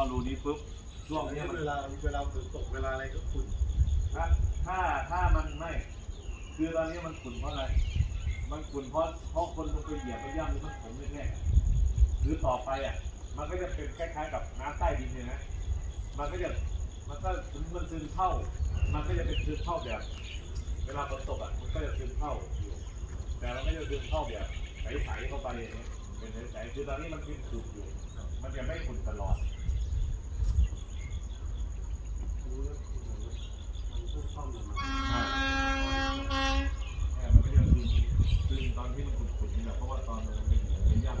อรูนี้ปุ๊บช่วงเนี้ยมันเวลาเวลาฝนตกเวลาอะไรก็ขุ่นถ้าถ้าถ้ามันไม่ คือตอนนี้มันขุ่นเพราะอะไร มันขุ่นเพราะเพราะคนลงไปเหยียบไปย่ำหรือมันผมไม่แห้งอะหรือต่อไปอะ มันก็จะเป็นคล้ายๆกับน้ำใต้ดินเนี่ยนะ มันก็จะมันก็มันซึมเข้า มันก็จะเป็นซึมเข้าแบบ เวลาฝนตกอะ มันก็จะซึมเข้าอยู่ แต่มันก็จะซึมเข้าแบบใสๆเข้าไปอย่างเงี้ยเป็นใสๆคือตอนนี้มันเป็นขุ่นอยู่ มันจะไม่ขุ่นตลอด ตอนเป็นย่าง